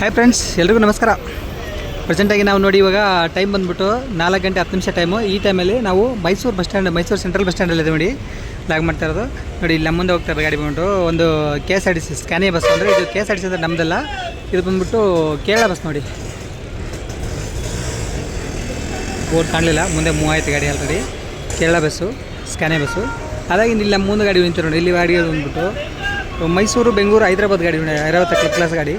Hi friends ಎಲ್ರಿಗೂ ನಮಸ್ಕಾರ. ಪ್ರೆಸೆಂಟಾಗಿ ನಾವು ನೋಡಿ ಇವಾಗ ಟೈಮ್ ಬಂದ್ಬಿಟ್ಟು ನಾಲ್ಕು ಗಂಟೆ ಹತ್ತು ನಿಮಿಷ ಟೈಮು ಈ ಟೈಮಲ್ಲಿ ನಾವು Mysuru bus stand Mysuru central bus ಸ್ಟ್ಯಾಂಡಲ್ಲಿ ಇದೆ ನೋಡಿ. ಲಾಗ್ ಮಾಡ್ತಾ ಇರೋದು. ನೋಡಿ, ಇಲ್ಲಿ ನಮ್ಮ ಮುಂದೆ ಹೋಗ್ತಾ ಗಾಡಿ ಬಂದ್ಬಿಟ್ಟು. ಒಂದು K S R T C Scania bus ಅಂದರೆ ಇದು K S R T C ಅಂದರೆ ನಮ್ಮದಲ್ಲ ಇದು ಬಂದ್ಬಿಟ್ಟು ಕೇರಳ ಬಸ್ ನೋಡಿ. ಬೋರ್ಡ್ ಕಾಣಲಿಲ್ಲ. ಮುಂದೆ ಮೂವ್ ಆಯ್ತು ಗಾಡಿ ಆಲ್ರೆಡಿ ಕೇರಳ ಬಸ್ಸು ಸ್ಕ್ಯಾನೇ ಬಸ್ಸು ಅದಾಗಿ ಇಲ್ಲಿ ನಮ್ಮ ಮುಂದೆ ಗಾಡಿ ನಿಂತಿರೋ ನೋಡಿ. ಇಲ್ಲಿ ಗಾಡಿ ಬಂದ್ಬಿಟ್ಟು ಮೈಸೂರು, ಬೆಂಗಳೂರು, ಹೈದರಾಬಾದ್ ಗಾಡಿ ಕ್ಲಬ್ ಕ್ಲಾಸ್ ಗಾಡಿ.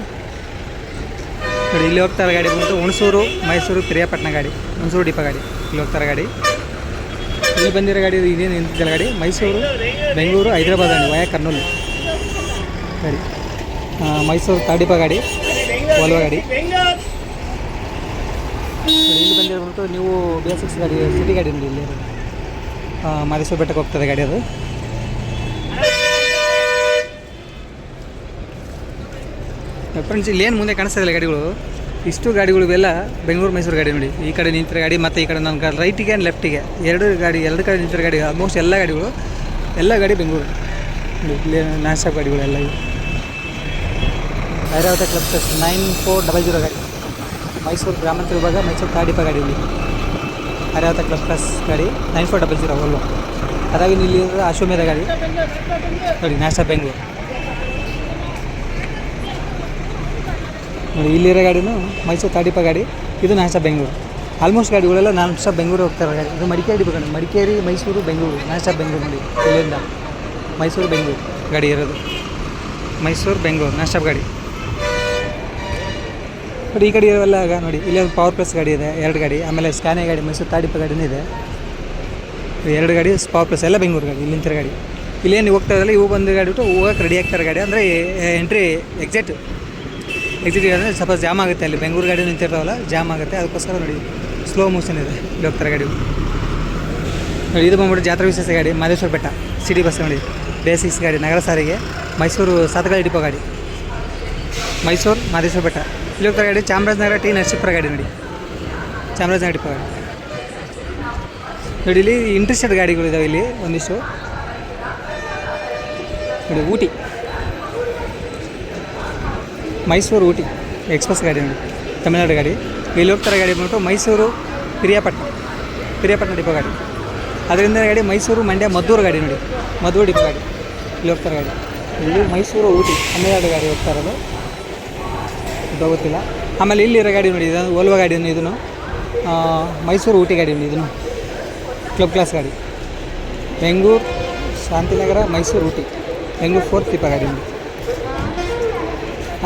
ನೋಡಿ ಇಲ್ಲಿ ಹೋಗ್ತಾರೆ ಗಾಡಿ ಬಂದು ಹುಣಸೂರು ಮೈಸೂರು ಪಿರಿಯಾಪಟ್ಟಣ ಗಾಡಿ. ಹುಣಸೂರು ಡಿಪ ಗಾಡಿ. ಇಲ್ಲಿ ಹೋಗ್ತಾರೆ ಗಾಡಿ. ಇಲ್ಲಿ ಬಂದಿರೋ ಗಾಡಿ ಇದೇನು ನಿಂತಿದ್ದಲ್ಲ ಗಾಡಿ? ಮೈಸೂರು ಬೆಂಗಳೂರು ಹೈದ್ರಾಬಾದ್ ಗಾಡಿ ವಯ ಕರ್ನೂಲು. ಆ, ಮೈಸೂರು ತಾಡಿಪ ಗಾಡಿ ಒಲ್ವ ಗಾಡಿ. ಇಲ್ಲಿ ಬಂದಿರೋದು ನೀವು ಬಿ ಎಸ್ ಎಕ್ಸ್ ಗಾಡಿ ಸಿಟಿ ಗಾಡಿ ಇಲ್ಲಿ. ಮಾದೇಶ್ವರ ಬೆಟ್ಟಕ್ಕೆ ಹೋಗ್ತದೆ ಗಾಡಿ ಅದು. ಫ್ರೆಂಡ್ಸ್ ಇಲ್ಲಿ ಏನು ಮುಂದೆ ಕಾಣಿಸ್ತಾ ಇಲ್ಲ ಗಾಡಿಗಳು? ಇಷ್ಟು ಗಾಡಿಗಳು ಇವೆಲ್ಲ ಬೆಂಗಳೂರು, ಮೈಸೂರು ಗಾಡಿ ನೋಡಿ. ಈ ಕಡೆ ನಿಂತಿರೋ ಗಾಡಿ ಮತ್ತು ಈ ಕಡೆ ನನ್ನ ರೈಟಿಗೆ ಆ್ಯಂಡ್ ಲೆಫ್ಟಿಗೆ ಎರಡು ಗಾಡಿ, ಎರಡು ಕಡೆ ನಿಂತಿರೋ ಗಾಡಿ ಆಲ್ಮೋಸ್ಟ್ ಎಲ್ಲ ಗಾಡಿಗಳು, ಎಲ್ಲ ಗಾಡಿ ಬೆಂಗಳೂರು. ಸ್ಟಾಪ್ ಗಾಡಿಗಳು ಎಲ್ಲ ಇವು. Airavat club plus nine four double zero ಗಾಡಿ. ಮೈಸೂರು ಗ್ರಾಮಾಂತರ ವಿಭಾಗ, ಮೈಸೂರು ತಾಡಿಪ ಗಾಡಿ ಇಲ್ಲಿ. ಐರಾವತ ಕ್ಲಬ್ ಪ್ಲಸ್ ಗಾಡಿ nine four double zero Volvo ಅದಾಗಿ ಇಲ್ಲಿ ಅಶ್ವಮೇಧ ಗಾಡಿ. ನೋಡಿ ನಾಶ ಬೆಂಗಳೂರು. ನೋಡಿ ಇಲ್ಲಿರೋ ಗಾಡಿನೂ ಮೈಸೂರು ತಾಡಿಪ ಗಾಡಿ, ಇದು ನಾಶ ಬೆಂಗಳೂರು. ಆಲ್ಮೋಸ್ಟ್ ಗಾಡಿಗಳೆಲ್ಲ ನಾನು ಸಹ ಬೆಂಗಳೂರು ಹೋಗ್ತಾರೆ ಗಾಡಿ. ಇದು ಮಡಿಕೇರಿ ಗಾಡಿ. ಮಡಿಕೇರಿ, ಮೈಸೂರು, ಬೆಂಗಳೂರು. ನಾಶ ಬೆಂಗಳೂರು ನೋಡಿ, ಇಲ್ಲಿಂದ. ಮೈಸೂರು, ಬೆಂಗಳೂರು ಗಾಡಿ ಇರೋದು. ಮೈಸೂರು, ಬೆಂಗಳೂರು ನಾಶ ಗಾಡಿ. ನೋಡಿ, ಈ ಕಡೆ ಇರೋಲ್ಲ ಆಗ ನೋಡಿ, ಇಲ್ಲಿ ಒಂದು ಪವರ್ ಪ್ಲಸ್ ಗಾಡಿ ಇದೆ, ಎರಡು ಗಾಡಿ. ಆಮೇಲೆ ಸ್ಕ್ಯಾನೇ ಗಾಡಿ, ಮೈಸೂರು ತಾಡಿಪ ಗಾಡಿನೂ ಇದೆ. ಎರಡು ಗಾಡಿ ಪವರ್ ಪ್ಲಸ್ ಎಲ್ಲ ಬೆಂಗಳೂರು ಗಾಡಿ ಇಲ್ಲಿ ನಿಂತಿರೋ ಗಾಡಿ. ಇಲ್ಲೇನು ಹೋಗ್ತಾ ಇರಲ್ಲ ಇವು ಬಂದು ಗಾಡಿ ಬಿಟ್ಟು ಹೋಗಕ್ಕೆ ರೆಡಿ ಆಗ್ತಾರೆ ಗಾಡಿ. ಅಂದರೆ, ಎಂಟ್ರಿ ಎಕ್ಸಾಕ್ಟ್ ಎಕ್ಸಿಟ್ ಅಂದರೆ ಸ್ವಲ್ಪ ಜಾಮ್ ಆಗುತ್ತೆ ಅಲ್ಲಿ, ಬೆಂಗಳೂರು ಗಾಡಿ ನಿಂತಿರ್ತಾವಲ್ಲ ಜಾಮ್ ಆಗುತ್ತೆ. ಅದಕ್ಕೋಸ್ಕರ ನೋಡಿ ಸ್ಲೋ ಮೋಷನ್ ಇದೆ ಇಲ್ಲಿ ಹೋಗ್ತಾರೆ ಗಾಡಿ. ನೋಡಿ, ಇದು ಬಂದ್ಬಿಟ್ಟು ಜಾತ್ರಾ ವಿಶೇಷ ಗಾಡಿ ಮಾದೇಶ್ವರ ಬೆಟ್ಟ ಸಿಟಿ ಬಸ್ ನೋಡಿ. ಬೇಸಿಕ್ಸ್ ಗಾಡಿ, ನಗರ ಸಾರಿಗೆ, ಮೈಸೂರು ಸಾತಗಾಡಿ ಡಿಪೋ ಗಾಡಿ. ಮೈಸೂರು ಮಾದೇಶ್ವರ ಬೆಟ್ಟ. ಇಲ್ಲಿ ಹೋಗ್ತಾರೆ ಗಾಡಿ, ಚಾಮರಾಜನಗರ ಟಿ ನರಸೀಪುರ ಗಾಡಿ ನೋಡಿ. ಚಾಮರಾಜನಗರ ಡಿಪೋ ಗಾಡಿ. ನೋಡಿ, ಇಲ್ಲಿ ಇಂಟ್ರೆಸ್ಟೆಡ್ ಗಾಡಿಗಳು ಇದಾವೆ ಇಲ್ಲಿ, ಒಂದಿಷ್ಟು. ನೋಡಿ, ಊಟಿ. ಮೈಸೂರು ಊಟಿ, ಎಕ್ಸ್ಪ್ರೆಸ್ ಗಾಡಿ ತಮಿಳುನಾಡು ಗಾಡಿ. ಇಲ್ಲಿ ಹೋಗ್ತಾರೆ ಗಾಡಿ ಬಂದ್ಬಿಟ್ಟು ಮೈಸೂರು ಪಿರಿಯಾಪಟ್ಟಣ ಪಿರಿಯಾಪಟ್ಟಣ ಡಿಪೋ ಗಾಡಿ. ಅದರಿಂದ ಗಾಡಿ ಮೈಸೂರು, ಮಂಡ್ಯ, ಮದ್ದೂರು ಗಾಡಿ ನೋಡಿ. ಮದ್ದೂರು ಡಿಪೋ ಗಾಡಿ ಇಲ್ಲಿ ಹೋಗ್ತಾರೆ ಗಾಡಿ. ಇಲ್ಲಿ ಮೈಸೂರು, ಊಟಿ, ತಮಿಳ್ನಾಡು ಗಾಡಿ ಹೋಗ್ತಾ ಇರೋದು. ಗೊತ್ತಿಲ್ಲ. ಆಮೇಲೆ ಇಲ್ಲಿರೋ ಗಾಡಿ ನೋಡಿ, ಇದು ಓಲ್ವಾ ಗಾಡಿ ಇದನ್ನು. ಮೈಸೂರು ಊಟಿ ಗಾಡಿ ನೋಡಿ ಇದನ್ನು. ಕ್ಲಬ್ ಕ್ಲಾಸ್ ಗಾಡಿ. ಬೆಂಗಳೂರು, ಶಾಂತಿನಗರ, ಮೈಸೂರು ಊಟಿ. ಬೆಂಗಳೂರು ಫೋರ್ತ್ ಡಿಪೋ ಗಾಡಿ ನೋಡಿ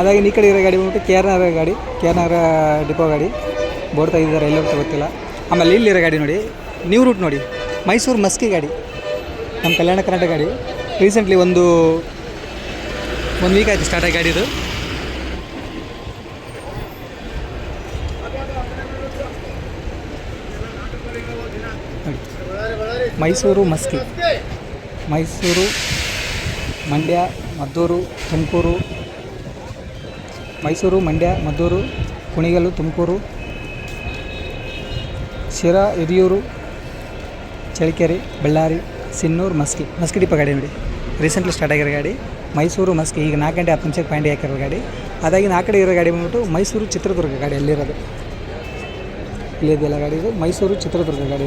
ಅದಾಗಿ ಈ ಕಡೆ ಇರೋ ಗಾಡಿ ಬಂದ್ಬಿಟ್ಟು ಕೆ ಆರ್ ನಗರ ಗಾಡಿ ಕೆ ಆರ್ ನಗರ ಡಿಪೋ ಗಾಡಿ. ಬೋರ್ಡ್ ಇದ್ದಾರೆ ಎಲ್ಲೋ ಅಂತ ಗೊತ್ತಿಲ್ಲ. ಆಮೇಲೆ ಇಲ್ಲಿರೋ ಗಾಡಿ ನೋಡಿ ನ್ಯೂ ರೂಟ್ ನೋಡಿ. ಮೈಸೂರು ಮಸ್ಕಿ ಗಾಡಿ. ನಮ್ಮ ಕಲ್ಯಾಣ ಕರ್ನಾಟಕ ಗಾಡಿ. ರೀಸೆಂಟ್ಲಿ ಒಂದು ಒಂದು ವೀಕ್ ಆಯಿತು ಸ್ಟಾರ್ಟ್ ಆಗಿ ಗಾಡಿ ಇದು. ಮೈಸೂರು ಮಸ್ಕಿ. ಮೈಸೂರು, ಮಂಡ್ಯ, ಮದ್ದೂರು, ತುಮಕೂರು ಮೈಸೂರು, ಮಂಡ್ಯ, ಮದ್ದೂರು, ಕುಣಿಗಲ್ಲು, ತುಮಕೂರು, ಶಿರಾ, ಹಿರಿಯೂರು, ಚಳ್ಳಕೆರೆ, ಬಳ್ಳಾರಿ, ಸಿನ್ನೂರು, ಮಸ್ಕಿ ಮಸ್ಕಿ ಡಿಪ ಗಾಡಿ ನೋಡಿ. ರೀಸೆಂಟ್ಲಿ ಸ್ಟಾರ್ಟ್ ಆಗಿರೋ ಗಾಡಿ. ಮೈಸೂರು, ಮಸ್ಕಿ, ಈಗ ನಾಲ್ಕು ಗಂಟೆ ಹತ್ತು ನಿಮಿಷಕ್ಕೆ ಪಾಯಿಂಟ್ ಹಾಕಿರೋ ಗಾಡಿ. ಅದಾಗಿ ನಾಲ್ಕು ಕಡೆ ಇರೋ ಗಾಡಿ ಬಂದ್ಬಿಟ್ಟು ಮೈಸೂರು ಚಿತ್ರದುರ್ಗ ಗಾಡಿ ಅಲ್ಲಿರೋದು. ಇಲ್ಲಿದೆಲ್ಲ ಗಾಡಿ ಇದು? ಮೈಸೂರು ಚಿತ್ರದುರ್ಗ ಗಾಡಿ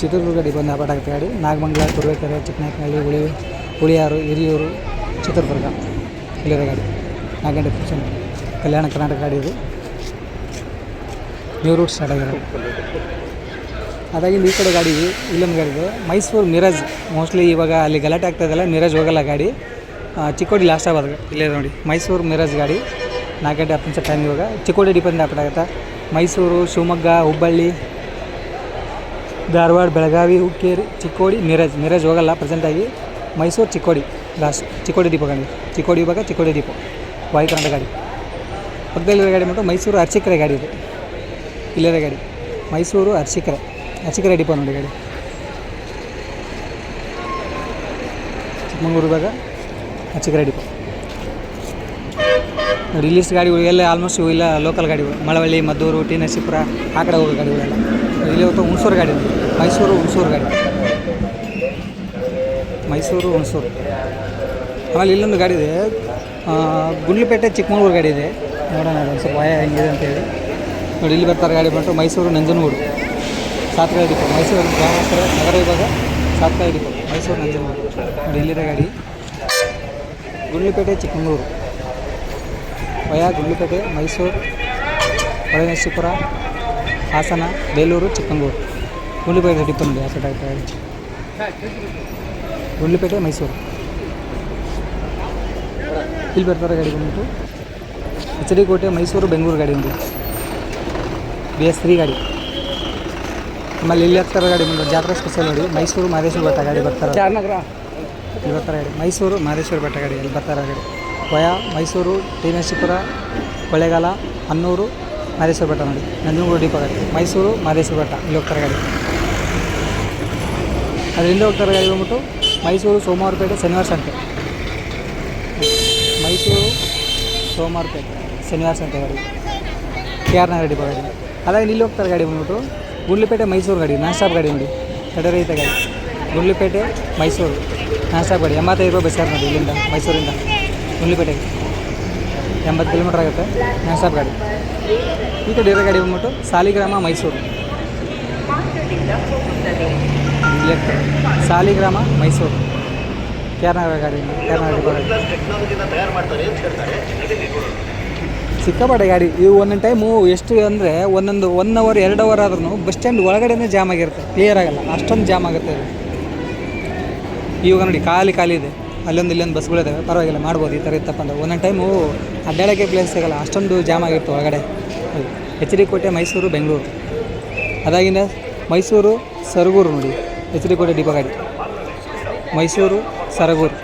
ಚಿತ್ರದುರ್ಗ ಗಾಡಿ ಬಂದು ಅಪಾಟ್ ಆಗುತ್ತೆ ಗಾಡಿ. ನಾಗಮಂಗಲ ತುರುವೇಕೆರೆ ಚಿಕ್ಕನಾಯಕನಹಳ್ಳಿ, ಹುಳಿ, ಹುಳಿಯಾರು, ಹಿರಿಯೂರು, ಚಿತ್ರದುರ್ಗ ಇಲ್ಲಿರೋ ಗಾಡಿ. ನಾಲ್ಕು ಗಂಟೆ ಕಲ್ಯಾಣ ಕರ್ನಾಟಕ ಗಾಡಿ ಇದು ನ್ಯೂ ರೂಟ್ ಸ್ಟಾರ್ಟ್ ಆಗಿರೋದು ಅದಾಗಿಂದ ಈ ಕಡೆ ಗಾಡಿ ಇಲ್ಲೊಂದು ಗಾಡಿ ಇದೆ. ಮೈಸೂರು ಮಿರಾಜ್. ಮೋಸ್ಟ್ಲಿ ಇವಾಗ ಅಲ್ಲಿ ಗಲಾಟೆ ಆಗ್ತದಲ್ಲ ಮಿರಾಜ್ ಹೋಗಲ್ಲ ಗಾಡಿ. ಚಿಕ್ಕೋಡಿ ಲಾಸ್ಟ್ ಆಗೋದು ಇಲ್ಲೇ ನೋಡಿ, ಮೈಸೂರು ಮಿರಾಜ್ ಗಾಡಿ. ನಾಲ್ಕು ಗಂಟೆ ಹತ್ತು ನಿಮಿಷ ಟೈಮ್ ಇವಾಗ. ಚಿಕ್ಕೋಡಿ ಡಿಪೆಂಡ್ ಆಗುತ್ತಾ. ಮೈಸೂರು, ಶಿವಮೊಗ್ಗ, ಹುಬ್ಬಳ್ಳಿ, ಧಾರವಾಡ, ಬೆಳಗಾವಿ, ಹುಕ್ಕೇರಿ, ಚಿಕ್ಕೋಡಿ, ಮಿರಾಜ್. ಮಿರಾಜ್ ಹೋಗಲ್ಲ ಪ್ರೆಸೆಂಟಾಗಿ ಮೈಸೂರು ಚಿಕ್ಕೋಡಿ ಲಾಸ್ಟ್ ಚಿಕ್ಕೋಡಿ ದೀಪ ಗಾಡಿ. ಚಿಕ್ಕೋಡಿ ಇವಾಗ ಚಿಕ್ಕೋಡಿ ಡಿಪೋ ವಾಯು ಗಾಡಿ. ಪಕ್ಕದಲ್ಲಿರೋ ಗಾಡಿ ಮತ್ತು ಮೈಸೂರು ಅರ್ಚಿಕರೆ ಗಾಡಿ ಇದೆ. ಇಲ್ಲಿರೋ ಗಾಡಿ. ಮೈಸೂರು ಅರ್ಚಿಕರೆ ಅರ್ಚಿಕೆರೆ ಡಿಪೋ ನೋಡಿ ಗಾಡಿ. ಚಿಕ್ಕಮಂಗ್ಳೂರು ಅರ್ಚಿಕರೆ ಡಿಪೋ. ನೋಡಿ ಇಲ್ಲಿಷ್ಟು ಗಾಡಿಗಳು ಎಲ್ಲ ಆಲ್ಮೋಸ್ಟ್ ಇಲ್ಲ ಲೋಕಲ್ ಗಾಡಿಗಳು. ಮಳವಳ್ಳಿ, ಮದ್ದೂರು ಟಿ ನರಸೀಪುರ ಆ ಕಡೆ ಹೋಗೋ ಗಾಡಿಗಳೆಲ್ಲ. ಇಲ್ಲಿ ಹೊತ್ತು ಹುಣಸೂರು ಗಾಡಿ. ಮೈಸೂರು ಹುಣಸೂರು ಗಾಡಿ. ಮೈಸೂರು ಹುಣಸೂರು. ಆಮೇಲೆ ಇಲ್ಲೊಂದು ಗಾಡಿ ಇದೆ. ಗುಂಡ್ಲುಪೇಟೆ ಚಿಕ್ಕಮಗಳೂರು ಗಾಡಿ ಇದೆ. ನೋಡೋಣ ಒಂದು ಸ್ವಲ್ಪ ಭಯ ಹೆಂಗಿದೆ ಅಂತೇಳಿ ನೋಡಿ, ಇಲ್ಲಿ ಬರ್ತಾರೆ ಗಾಡಿ ಬಂಟು ಮೈಸೂರು ನಂಜನಗೂಡು. ಸಾತ್ಕಾಯಿ ಡಿಪೋ. ಮೈಸೂರು ಗ್ರಾಮಾಂತರ ನಗರ ವಿಭಾಗ ಸಾತ್ಕಾಯಿ ಡಿಪೋ. ಮೈಸೂರು ನಂಜನಗೂಡು. ನೋಡಿ, ಇಲ್ಲಿರೋ ಗಾಡಿ. ಗುಂಡ್ಲುಪೇಟೆ ಚಿಕ್ಕಮಗಳೂರು. ವಯ ಗುಂಡ್ಲುಪೇಟೆ ಮೈಸೂರು, ಹೊಳೆನರಸೀಪುರ, ಹಾಸನ, ಬೇಲೂರು, ಚಿಕ್ಕಮಗಳೂರು. ಗುಂಡ್ಲುಪೇಟೆ ಡಿಪೋ ನೋಡಿ, ಆ ಗುಂಡ್ಲುಪೇಟೆ ಮೈಸೂರು. ಇಲ್ಲಿ ಬರ್ತಾರೆ ಗಾಡಿ ಬಂದ್ಬಿಟ್ಟು. ಎಚ್ ಡಿ ಕೋಟೆ ಮೈಸೂರು ಬೆಂಗಳೂರು ಗಾಡಿ ಒಂದು ಬಿ ಎಸ್ ತ್ರೀ ಗಾಡಿ. ಆಮೇಲೆ ಇಲ್ಲಿ ಹತ್ತರ ಗಾಡಿ ಬಂದು ಜಾತ್ರಾ ಸ್ಪೆಷಲ್ ನೋಡಿ ಮೈಸೂರು ಮಹದೇಶ್ವರ ಬೆಟ್ಟ ಗಾಡಿ ಬರ್ತಾರೆ. ಚಾರ್ನಗರ. ಇಲ್ಲಿ ಬರ್ತಾರೆ ಗಾಡಿ. ಮೈಸೂರು ಮಹದೇಶ್ವರ ಬೆಟ್ಟ ಗಾಡಿ ಇಲ್ಲಿ ಬರ್ತಾರೆ ಗಾಡಿ. ಕೊಯ ಮೈಸೂರು ಟಿ ಕೊಳೆಗಾಲ ಅನ್ನೂರು ಹನ್ನೂರು ಮಹದೇಶ್ವರ ಬೆಟ್ಟ ನೋಡಿ. ನಂಜನಗೂಡು ಡಿಪೋ ಗಾಡಿ. ಮೈಸೂರು ಮಹದೇಶ್ವರ ಬೆಟ್ಟ ಇಲ್ಲಿ ಹೋಗ್ತಾರೆ ಗಾಡಿ. ಅದರಿಂದ ಹೋಗ್ತಾರೆ ಗಾಡಿ ಬಂದ್ಬಿಟ್ಟು ಮೈಸೂರು ಸೋಮವಾರಪೇಟೆ ಶನಿವಾರ ಸಂತೆ. ಮೈಸೂರು ಸೋಮವಾರಪೇಟೆ ಶನಿವಾರ ಸಂತೆ ಗಾಡಿ. ಕೆ ಆರ್ ನಗರ ಡಿಪೋ ಗಾಡಿ. ಅದಾಗಿ ಇಲ್ಲಿ ಹೋಗ್ತಾರೆ ಗಾಡಿ ಬಂದ್ಬಿಟ್ಟು. ಗುಂಡ್ಲಿಪೇಟೆ ಮೈಸೂರು ಗಾಡಿ ನಾನ್ ಸ್ಟಾಪ್ ಗಾಡಿ ನೋಡಿ. ತಡೆರಹಿತ ಗಾಡಿ. ಗುಂಡ್ಲಿಪೇಟೆ ಮೈಸೂರು ನಾನ್ ಸ್ಟಾಪ್ ಗಾಡಿ. ಎಂಬತ್ತೈದು ರೂಪಾಯಿ ಬಸ್ ನೋಡಿ ಇಲ್ಲಿಂದ ಮೈಸೂರಿಂದ. ಗುಂಡ್ಲಿಪೇಟೆಗೆ. ಎಂಬತ್ತು ಕಿಲೋಮೀಟ್ರ್ ಆಗುತ್ತೆ ನಾನ್ ಸ್ಟಾಪ್ ಗಾಡಿ. ಈ ಕಡೆ ಇರೋ ಗಾಡಿ ಬಂದ್ಬಿಟ್ಟು ಸಾಲಿಗ್ರಾಮ ಮೈಸೂರು. ಸಾಲಿಗ್ರಾಮ ಮೈಸೂರು. ಗಾಡಿ ಸಿಕ್ಕಾಪಟ್ಟೆ ಗಾಡಿ. ಇವು ಒಂದೊಂದು ಟೈಮು ಎಷ್ಟು ಅಂದರೆ ಒಂದೊಂದು ಒನ್ ಅವರ್ ಎರಡು ಅವರ್ ಆದ್ರೂ ಬಸ್ ಸ್ಟ್ಯಾಂಡ್ ಒಳಗಡೆನೇ ಜಾಮ್ ಆಗಿರುತ್ತೆ. ಕ್ಲಿಯರ್ ಆಗಲ್ಲ. ಅಷ್ಟೊಂದು ಜಾಮ್ ಆಗುತ್ತೆ ಇವಾಗ ನೋಡಿ, ಖಾಲಿ ಖಾಲಿ ಇದೆ. ಅಲ್ಲೊಂದು, ಇಲ್ಲೊಂದು ಬಸ್ಗಳಿದ್ದಾವೆ ಪರವಾಗಿಲ್ಲ, ಮಾಡ್ಬೋದು. ಈ ಥರ ಇತ್ತಪ್ಪ ಅಂದ್ರೆ ಒಂದೊಂದು ಟೈಮು ಅಡ್ಡಾಡೋಕ್ಕೆ ಪ್ಲೇಸ್ ಸಿಗಲ್ಲ ಅಷ್ಟೊಂದು ಜಾಮ್ ಆಗಿರುತ್ತೆ ಒಳಗಡೆ. ಎಚ್ ಡಿ ಕೋಟೆ ಮೈಸೂರು ಬೆಂಗಳೂರು ಅದಾಗಿಂದ ಮೈಸೂರು ಸರಗೂರು ನೋಡಿ. ಎಚ್ ಡಿ ಕೋಟೆ ಡಿಪೋ ಗಾಡಿ. ಮೈಸೂರು ಸರಗೂರು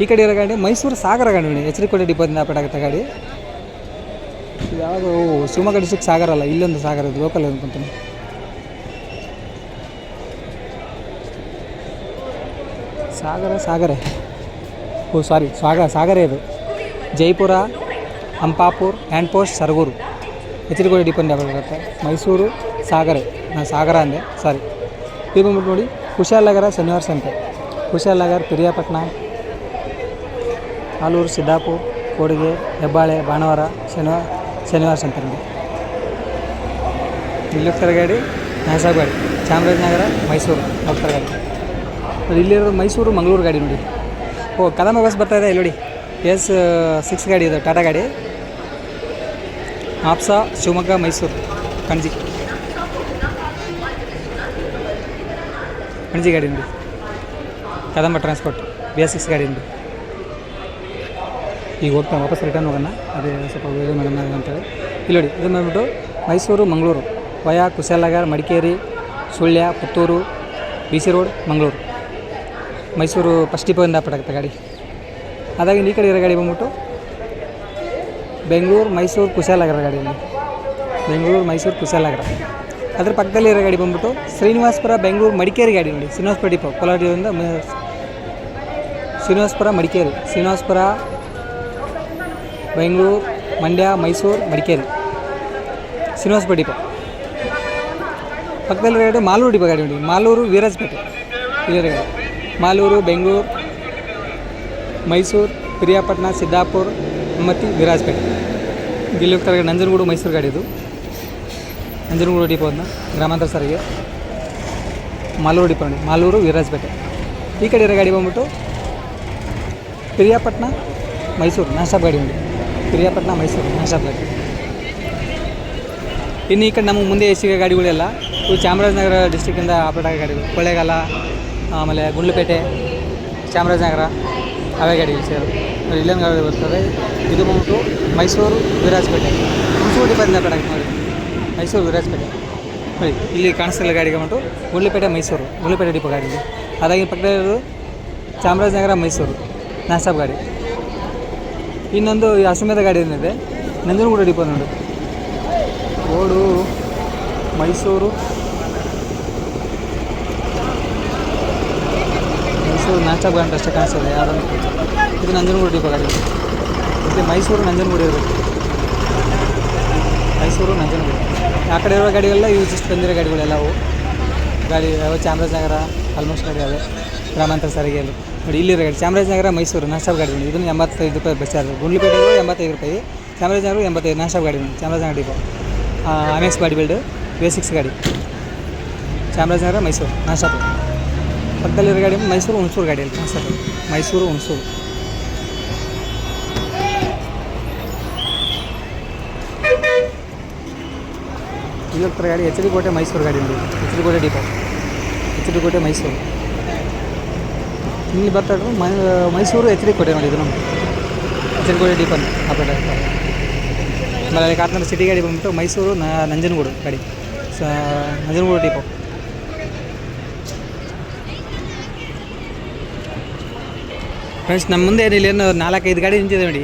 ಈ ಕಡೆ ಇರೋ ಗಾಡಿ ಮೈಸೂರು ಸಾಗರ ಗಾಡಿ ನೋಡಿ ಎಚ್ ಡಿ ಕೋಟೆ ಡಿಪೋದಿಂದ ಆಗುತ್ತೆ ಗಾಡಿ ಯಾವುದು ಶಿವಮೊಗ್ಗ ಡಿಸ್ಟ್ರಿಕ್ಟ್ ಸಾಗರ ಅಲ್ಲ ಇಲ್ಲೊಂದು ಸಾಗರ ಇದು ಲೋಕಲ್ ಅನ್ಕೊಂತೀನಿ ಸಾಗರ ಸಾಗರ ಓ ಸಾರಿ ಸಾಗ ಸಾಗರೇ ಇದು Jaipura Hampapur hand post Saragur H D Kote depend ಆಗುತ್ತೆ ಮೈಸೂರು ಸಾಗರೆ ನಾನು ಸಾಗರ ಅಂದೆ ಸಾರಿ ಇದು ಬಂದ್ಬಿಟ್ಟು ನೋಡಿ ಕುಶಾಲನಗರ ಶನಿವಾರ ಸಂತೆ ಕುಶಾಲನಗರ, ಪಿರಿಯಾಪಟ್ಟಣ ಆಲೂರು ಸಿದ್ದಾಪುರ, ಕೋಡಿಗೆ, ಹೆಬ್ಬಾಳೆ ಭಾನುವಾರ ಶನಿವಾರ ಶನಿವಾರ ಸಂತೆ ನೋಡಿ ಇಲ್ಲಿ ಹೋಗ್ತಾರೆ ಗಾಡಿ ಚಾಮರಾಜನಗರ, ಮೈಸೂರು ಹೋಗ್ತಾರೆ ಗಾಡಿ ಅದು ಇಲ್ಲಿರೋದು ಮೈಸೂರು, ಮಂಗಳೂರು ಗಾಡಿ ನೋಡಿ. ಓ ಕದಮ ಬಸ್ ಬರ್ತಾ ಇದೆ, ಇಲ್ಲಿ ನೋಡಿ. ಎಸ್ ಸಿಕ್ಸ್ ಗಾಡಿ ಇದು, ಟಾಟಾ ಗಾಡಿ. ಹಾಪ್ಸಾ ಶಿವಮೊಗ್ಗ, ಮೈಸೂರು, ಕಣಜಿ. ಕಣಜಿ ಗಾಡಿ ನೋಡಿ. Kadamba transport B S six ಗಾಡಿಯಿಂದ. ಈಗ ಹೋಗ್ತಾ ವಾಪಸ್ ರಿಟರ್ನ್ ಹೋಗೋಣ. ಅದೇ ಸ್ವಲ್ಪ ಮೇಡಮ್ ಮಾಡೋಣ ಅಂತೇಳಿ. ಇಲ್ಲಿ ನೋಡಿ, ಇದನ್ನು ಬಂದ್ಬಿಟ್ಟು Mysuru, Mangaluru, via, Kushalnagar, Madikeri, Sullia, Puttur B C road Mangaluru. Mysuru first ಡಿಪೋಯಿಂದ ಪಟಾಕತ್ತೆ ಗಾಡಿ. ಅದಾಗಿ ಈ ಕಡೆ ಇರೋ ಗಾಡಿ ಬಂದ್ಬಿಟ್ಟು ಬೆಂಗಳೂರು, ಮೈಸೂರು, ಕುಶಾಲನಗರ ಗಾಡಿಯಲ್ಲಿ. ಬೆಂಗಳೂರು, ಮೈಸೂರು, ಕುಶಾಲನಗರ. ಅದ್ರ ಪಕ್ಕದಲ್ಲಿ ಇರೋ ಗಾಡಿ ಬಂದ್ಬಿಟ್ಟು ಶ್ರೀನಿವಾಸಪುರ, ಬೆಂಗಳೂರು, ಮಡಿಕೇರಿ ಗಾಡಿ ನೋಡಿ. ಶ್ರೀನಿವಾಸಪುರ ಡಿಪೋ ಕೋಲಾರದಿಂದ ಶ್ರೀನಿವಾಸಪುರ, ಮಡಿಕೇರಿ. ಶ್ರೀನಿವಾಸಪುರ, ಬೆಂಗಳೂರು, ಮಂಡ್ಯ, ಮೈಸೂರು, ಮಡಿಕೇರಿ. ಶ್ರೀನಿವಾಸಪುರ ಡಿಪೋ ಪಕ್ಕದಲ್ಲಿ ಗಾಡಿ, ಮಾಲೂರು ಡಿಪೋ ಗಾಡಿ ನೋಡಿ ಮಾಲೂರು ವೀರಾಜಪೇಟೆ. ಗಾಡಿ. ಮಾಲೂರು, ಬೆಂಗಳೂರು, ಮೈಸೂರು, ಪಿರಿಯಾಪಟ್ಟಣ, ಸಿದ್ದಾಪುರ ಮತ್ತು ವಿರಾಜಪೇಟೆ. ಇಲ್ಲಿ ಹೋಗ್ತಾರೆ ನಂಜನಗೂಡು, ಮೈಸೂರು ಗಾಡಿ ಇದು. ನಂಜನಗೂಡು ಡಿಪೋ ಅದನ್ನ ಗ್ರಾಮಾಂತರ ಸಾರಿಗೆ ಮಾಲೂರು ಡಿಪೋ ಮಾಲೂರು, ವಿರಾಜಪೇಟೆ. ಈ ಕಡೆ ಇರೋ ಗಾಡಿ ಬಂದ್ಬಿಟ್ಟು ಪಿರಿಯಾಪಟ್ಟಣ ಮೈಸೂರು ನಾಸ್ಟಾಪ್ ಗಾಡಿ ಉಂಟು. ಪಿರಿಯಾಪಟ್ಟಣ ಮೈಸೂರು ನಾಸ್ಟಾಪ್ ಗಾಡಿ ಇನ್ನು ಈ ಕಡೆ ನಮಗೆ ಮುಂದೆ ಸಿಗೋ ಗಾಡಿಗಳೆಲ್ಲ. ಇವು ಚಾಮರಾಜನಗರ ಡಿಸ್ಟಿಕ್ಕಿಂದ ಆಪರೇಟ್ ಆಗೋ ಗಾಡಿಗಳು. ಕೊಳ್ಳೇಗಾಲ, ಆಮೇಲೆ ಗುಂಡ್ಲುಪೇಟೆ, ಚಾಮರಾಜನಗರ, ಅವೇ ಗಾಡಿಗಳು ಸೇರು. ಇಲ್ಲೊಂದು ಗಾಡಿ ಬರ್ತದೆ. ಇದು ಬಂದ್ಬಿಟ್ಟು ಮೈಸೂರು ವಿರಾಜಪೇಟೆ. ಹುಣಸೂರು ಬಂದ ಆಪರೇಟ್ ನೋಡಿ ಮೈಸೂರು ವಿರಾಜಪೇಟೆ. ನೋಡಿ, ಇಲ್ಲಿ ಕಾಣಿಸ್ತಿಲ್ಲ ಗಾಡಿಗೆ ಬಂದ್ಬಿಟ್ಟು. ಗುಂಡ್ಲುಪೇಟೆ, ಮೈಸೂರು. ಗುಂಡ್ಲುಪೇಟೆ ಡಿಪೋ ಗಾಡಿ ಇದೆ. ಅದಾಗಿ ಪಕ್ಕದಲ್ಲಿರೋದು ಚಾಮರಾಜನಗರ, ಮೈಸೂರು. ನಾಸ್ಟಾಪ್ ಗಾಡಿ. ಇನ್ನೊಂದು ಅಶ್ವಮೇಧ ಗಾಡಿ ಏನಿದೆ? ನಂಜನಗೂಡು ಡಿಪೋ ನೋಡು. ರೋಡು, ಮೈಸೂರು. ಮೈಸೂರು ನಾಚಾಬ್ ಗಾಡಿ ಅಷ್ಟೇ ಕಾಣಿಸ್ತದೆ ಯಾವುದನ್ನು ಇದು ನಂಜನಗೂಡು ಡಿಪೋ ಗಾಡಿ. ಮತ್ತು ಮೈಸೂರು ನಂಜನಗೂಡು ಇರಬೇಕು. ಮೈಸೂರು ನಂಜನಗೂಡು. ಆ ಕಡೆ ಇರೋ ಗಾಡಿಗಳೆಲ್ಲ ಇವು ಜಿಸ್ಟ್ ಬಂದಿರೋ ಗಾಡಿಗಳೆಲ್ಲ ಅವು. ಗಾಡಿ ಯಾವ ಚಾಮರಾಜನಗರ, ಆಲ್ಮೋಸ್ಟ್ ಗಾಡಿ ಅವೆ ಗ್ರಾಮಾಂತರ ಸಾರಿಗೆಯಲ್ಲಿ. ನೋಡಿ ಗಾಡಿ, ಚಾಮರಾಜನಗರ, ಮೈಸೂರು ನಾಸ್ಟಾಪ್ ಗಾಡಿ ಇದನ್ನು ಎಂಬತ್ತೈದು ರೂಪಾಯಿ ಬಸ್ ಚಾರ್ಜ್. ಗುಂಡ್ಲುಪೇಟೆಗೂ ಎಂಬತ್ತೈದು ರೂಪಾಯಿ. ಚಾಮರಾಜನಗರ ಎಂಬತ್ತೈದು ನಾನ್ ಸ್ಟಾಪ್ ಗಾಡಿ Chamarajanagar depot. M body build V six ಗಾಡಿ. ಚಾಮರಾಜನಗರ, ಮೈಸೂರು ನಾನ್ ಪಕ್ಕದಲ್ಲಿರೋ ಗಾಡಿ ಮೈಸೂರು, ಹುಣಸೂರು ನಾನ್ ಸ್ಟಾಪ್ ಮೈಸೂರು, ಹುಣಸೂರು. ಇಲ್ಲಿ ಗಾಡಿ ಎಚ್ ಡಿ ಕೋಟೆ, ಮೈಸೂರು ಗಾಡಿ ನೋಡಿ. H D Kote depot. H D Kote, Mysuru. ಇಲ್ಲಿ ಬರ್ತಾ ಮೈಸೂರು ಎಚ್ ಕೋಟೆ ನೋಡಿ ಇದು ನಮ್ಮದು ಎಚ್ ಕೋಟೆ ಡಿಪೋ ಆಪರೇಟ್ ಆಗ್ತಾರೆ ಆಮೇಲೆ ಸಿಟಿ ಗಾಡಿ ಬಂದ್ಬಿಟ್ಟು ಮೈಸೂರು ನಂಜನಗೂಡು ಗಾಡಿ. ಸ, ನಂಜನಗೂಡು ಡಿಪೋ ಫ್ರೆಂಡ್ಸ್ ನಮ್ಮ ಮುಂದೆ ಏನಿಲ್ಲ, ಏನು ನಾಲ್ಕೈದು ಗಾಡಿ ನಿಂತಿದೆ ನೋಡಿ.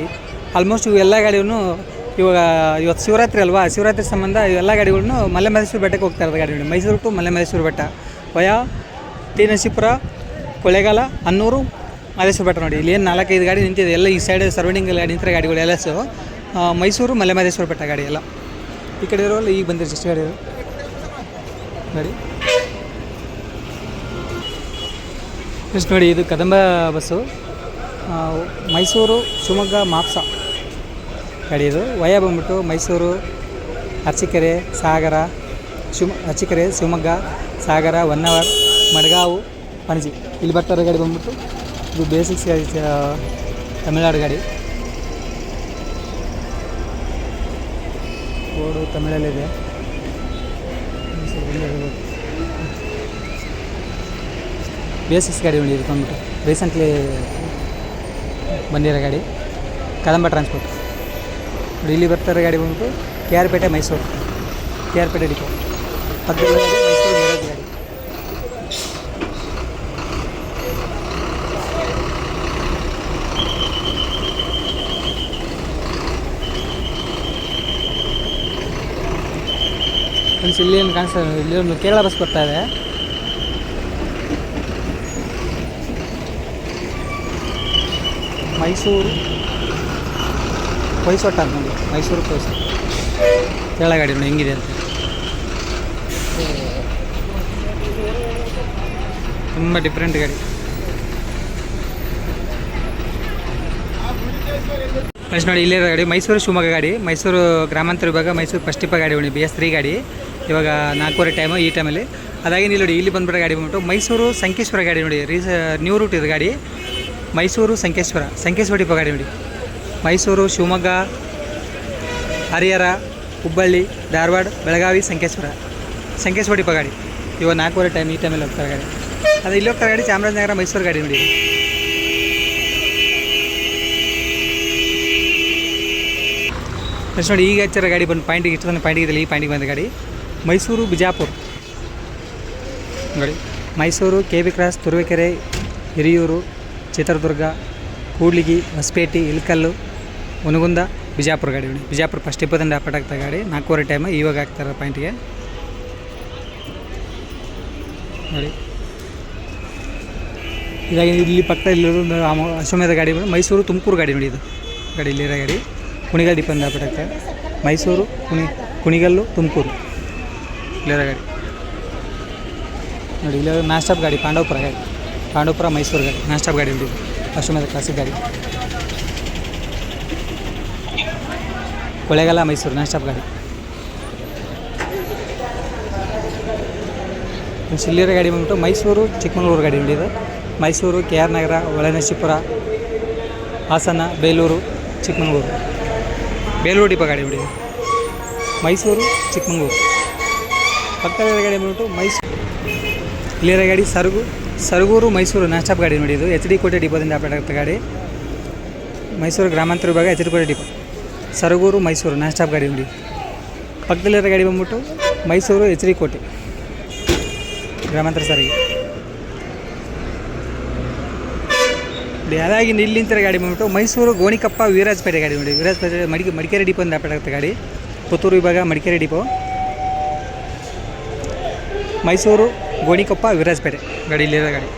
ಆಲ್ಮೋಸ್ಟ್ ಇವೆಲ್ಲ ಗಾಡಿಯೂ ಇವಾಗ, ಇವತ್ತು ಶಿವರಾತ್ರಿ ಅಲ್ವಾ? ಶಿವರಾತ್ರಿ ಸಂಬಂಧ ಇವೆಲ್ಲ ಗಾಡಿಗಳನ್ನು ಮಲೆ ಮಹದೇಶ್ವರ ಬೆಟ್ಟಕ್ಕೆ ಹೋಗ್ತಾ ಇರೋದು ಗಾಡಿ ನೋಡಿ. Mysuru to Male Mahadeshwara Betta. Via, T Kollegal Annur Malleshwara Betta ನೋಡಿ. ಇಲ್ಲಿ ಏನು ನಾಲ್ಕೈದು ಗಾಡಿ ನಿಂತಿದೆ. ಎಲ್ಲ ಈ ಸೈಡ್ ಸರೌಂಡಿಂಗ್ ಎಲ್ಲ ನಿಂತಿರೋ ಗಾಡಿಗಳು ಎಲ್ಲ ಸೊ ಮೈಸೂರು, ಮಲೆ ಮಹದೇಶ್ವರ ಬೆಟ್ಟ ಗಾಡಿ ಎಲ್ಲ. ಈ ಕಡೆ ಇರೋಲ್ಲ ಈಗ ಬಂದಿರೋ ಜಸ್ಟ್ ಗಾಡಿ ಗಾಡಿ. ನೆಕ್ಸ್ಟ್ ನೋಡಿ, ಇದು ಕದಂಬ ಬಸ್ಸು ಮೈಸೂರು, ಶಿವಮೊಗ್ಗ, ಮಾಪ್ಸ. ಗಾಡಿ ಇದು. ವಯ ಬಂದ್ಬಿಟ್ಟು ಮೈಸೂರು ಅರ್ಚಿಕೆರೆ ಸಾಗರ, ಶಿವ ಅರ್ಚಿಕೆರೆ ಶಿವಮೊಗ್ಗ, ಸಾಗರ, ಹೊನ್ನಾವರ್, ಮಡ್ಗಾವು. ಪಣಜಿ. ಇಲ್ಲಿ ಬರ್ತಾರ ಗಾಡಿ ಬಂದ್ಬಿಟ್ಟು. ಇದು ಬೇಸಿಕ್ಸ್ ಗಾಡಿ ತಮಿಳ್ನಾಡು ಗಾಡಿ. ಬೋರ್ಡು ತಮಿಳಲ್ಲಿದೆ ಬೇಸಿಕ್ಸ್ ಗಾಡಿ ನೋಡಿ ಇದು ಬಂದ್ಬಿಟ್ಟು. ರೀಸೆಂಟ್ಲಿ ಬಂದಿರೋ ಗಾಡಿ. ಕದಂಬ ಟ್ರಾನ್ಸ್ಪೋರ್ಟ್ ಇಲ್ಲಿ ಬರ್ತಾರೆ ಗಾಡಿ ಬಂದ್ಬಿಟ್ಟು. K R Pete Mysuru K R Pete depot ಪಕ್ಕದಲ್ಲಿ ಗಾಡಿ ಮೈಸೂರು ಮಿರಾಜ್ ಗಾಡಿ ಫ್ರೆಂಡ್ಸ್ ಇಲ್ಲಿ ಏನು ಕಾಣಿಸ್ತಾ? ಇಲ್ಲಿ ಒಂದು ಕೇರಳ ಬಸ್ ಬರ್ತಾ ಇದೆ. ಮೈಸೂರು, ಹೊಯ್ಸೊಟ್ಟ ಅಂತ ನೋಡಿ ಮೈಸೂರು ಹೊಯ್ಸೊ ಕೇರಳ ಗಾಡಿ ನೋಡಿ, ಹೆಂಗಿದೆ ಅಂತ. ತುಂಬ ಡಿಫ್ರೆಂಟ್ ಗಾಡಿ. ಫ್ರೆಂಡ್ಸ್ ನೋಡಿ, ಇಲ್ಲಿರೋ ಗಾಡಿ ಮೈಸೂರು ಶಿವಮೊಗ್ಗ ಗಾಡಿ. ಮೈಸೂರು ಗ್ರಾಮಾಂತರ ವಿಭಾಗ ಮೈಸೂರು ಫಸ್ಟಿಪ್ಪ ಗಾಡಿ ನೋಡಿ ಬಿ ಎಸ್ ತ್ರೀ ಗಾಡಿ. ಇವಾಗ ನಾಲ್ಕೂವರೆ ಟೈಮು ಈ ಟೈಮಲ್ಲಿ ಅದಾಗಿ ಇಲ್ಲಿ ನೋಡಿ, ಇಲ್ಲಿ ಬಂದ್ಬಿಟ್ಟು ಗಾಡಿ ಬಂದ್ಬಿಟ್ಟು ಮೈಸೂರು ಸಂಕೇಶ್ವರ ಗಾಡಿ ನೋಡಿ. ರೀಸ ನ್ಯೂ ರೂಟ್ ಇದೆ ಗಾಡಿ. ಮೈಸೂರು ಸಂಕೇಶ್ವರ ಸಂಕೇಶ್ವರ ಡಿಪೋ ಗಾಡಿ ನೋಡಿ. ಮೈಸೂರು, ಶಿವಮೊಗ್ಗ, ಹರಿಹರ, ಹುಬ್ಬಳ್ಳಿ, ಧಾರವಾಡ, ಬೆಳಗಾವಿ, ಸಂಕೇಶ್ವರ. ಸಂಕೇಶ್ವರ ಡಿಪೋ ಗಾಡಿ. ಇವಾಗ ನಾಲ್ಕೂವರೆ ಟೈಮ್ ಈ ಟೈಮಲ್ಲಿ ಹೋಗ್ತಾರೆ ಗಾಡಿ. ಅದು ಇಲ್ಲಿ ಹೋಗ್ತಾರೆ ಗಾಡಿ ಚಾಮರಾಜನಗರ, ಮೈಸೂರು ಗಾಡಿ ನೋಡಿ. ನೆಕ್ಸ್ಟ್ ನೋಡಿ, ಈಗ ಹಚ್ಚಿರೋ ಗಾಡಿ ಬಂದು ಪಾಯಿಂಟಿಗೆ ಇಷ್ಟು ಬಂದು ಪಾಯಿಂಟಿಗೆ ಇದಿಲ್ಲ ಈ ಪಾಯಿಂಟಿಗೆ ಬಂದ ಗಾಡಿ. ಮೈಸೂರು, ಬಿಜಾಪುರ. ನೋಡಿ, Mysuru, K B cross, Turuvekere, Hiriyur, Chitradurga, Kudligi, Hosapete, Ilkal Hungund Bijapur ಗಾಡಿ ಬಿಜಾಪುರ ಫಸ್ಟ್ ಇಪ್ಪತ್ತೊಂದು ಅಪಾಟ್ ಆಗ್ತಾ ಗಾಡಿ. ನಾಲ್ಕೂವರೆ ಟೈಮ್ ಇವಾಗ ಆಗ್ತಾರೆ ಪಾಯಿಂಟಿಗೆ ನೋಡಿ. ಇದಾಗಿ ಇಲ್ಲಿ ಪಕ್ಕ ಇಲ್ಲಿರೋದು ಅಶ್ವಮೇಧ ಗಾಡಿ ಮೈಸೂರು, ತುಮಕೂರು ಗಾಡಿ ನೋಡಿ ಇದು. ಗಾಡಿ ಇಲ್ಲಿರೋ ಗಾಡಿ. ಕುಣಿಗಲ್ ಡಿಪೆಂಡ್ ಅಪಾಟ್ ಮೈಸೂರು, ಕುಣಿ, ಕುಣಿಗಲ್ಲು, ತುಮಕೂರು. ಇಲ್ಲಿರೋ ಗಾಡಿ ನೋಡಿ, ಇಲ್ಲಿ ನಾನ್ ಸ್ಟಾಪ್ ಗಾಡಿ, ಪಾಂಡವಪುರ ಗಾಡಿ. ಪಾಂಡವಪುರ, ಮೈಸೂರು ಗಾಡಿ. ನಾನ್ ಸ್ಟಾಪ್ ಗಾಡಿ ಇಲ್ಲಿ ಅಶ್ವಮೇಧ ಕ್ಲಾಸಿಕ್ ಗಾಡಿ. ಕೊಳ್ಳೇಗಾಲ ಮೈಸೂರು ನಾನ್ ಸ್ಟಾಪ್ ಗಾಡಿ ಇಲ್ಲಿರೋ ಗಾಡಿ ಬಂದ್ಬಿಟ್ಟು ಮೈಸೂರು, ಚಿಕ್ಕಮಗಳೂರು ಗಾಡಿ ಹಿಡಿದು Mysuru, K R Nagar Holenarasipur Hassan, Belur, Chikmagalur. Belur depot ಗಾಡಿ ನೋಡಿ ಮೈಸೂರು, ಚಿಕ್ಕಮಗಳೂರು. ಪಕ್ಕದ ಗಾಡಿ ಬಂದ್ಬಿಟ್ಟು ಮೈಸೂರು. ಇಲ್ಲಿರೋ ಗಾಡಿ ಸರಗು, Saragur Mysuru non stop stop ಗಾಡಿ ನೋಡಿ ಇದು. ಎಚ್ ಡಿ ಕೋಟೆ ಡಿಪೋದಿಂದ ಆಪರೇಟ್ ಆಗುತ್ತೆ ಗಾಡಿ. ಮೈಸೂರು ಗ್ರಾಮಾಂತರ ವಿಭಾಗ H D Kote depot. Saragur Mysuru non stop stop ಗಾಡಿ ನೋಡಿ. ಪಕ್ಕದಲ್ಲಿರೋ ಗಾಡಿ ಬಂದ್ಬಿಟ್ಟು ಮೈಸೂರು ಎಚ್ ಡಿ ಕೋಟೆ. ಗ್ರಾಮಾಂತರ ಸಾರಿಗೆ. ಅದಾಗಿ ನಿಲ್ಲಿಂತರ ಗಾಡಿ ಬಂದ್ಬಿಟ್ಟು ಮೈಸೂರು ಗೋಣಿಕಪ್ಪ ವೀರಾಜಪೇಟೆ ಗಾಡಿ ನೋಡಿ. ವೀರಾಜಪೇಟೆ ಮಡಿಕೆ, ಮಡಿಕೇರಿ ಡಿಪೋದಿಂದ ಆಪರೇಟ್ ಆಗುತ್ತೆ ಗಾಡಿ. ಪುತ್ತೂರು ವಿಭಾಗ ಮಡಿಕೇರಿ ಡಿಪೋ. ಮೈಸೂರು ಗೋಣಿಕೊಪ್ಪ ವಿರಾಜಪೇಟೆ. ಗಾಡಿ ಇಲ್ಲಿರೋ ಗಾಡಿ.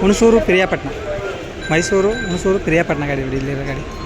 ಹುಣಸೂರು ಪಿರಿಯಾಪಟ್ಟಣ. ಮೈಸೂರು ಹುಣಸೂರು ಪಿರಿಯಾಪಟ್ಟಣ ಗಾಡಿ ಇಲ್ಲಿರೋ ಗಾಡಿ.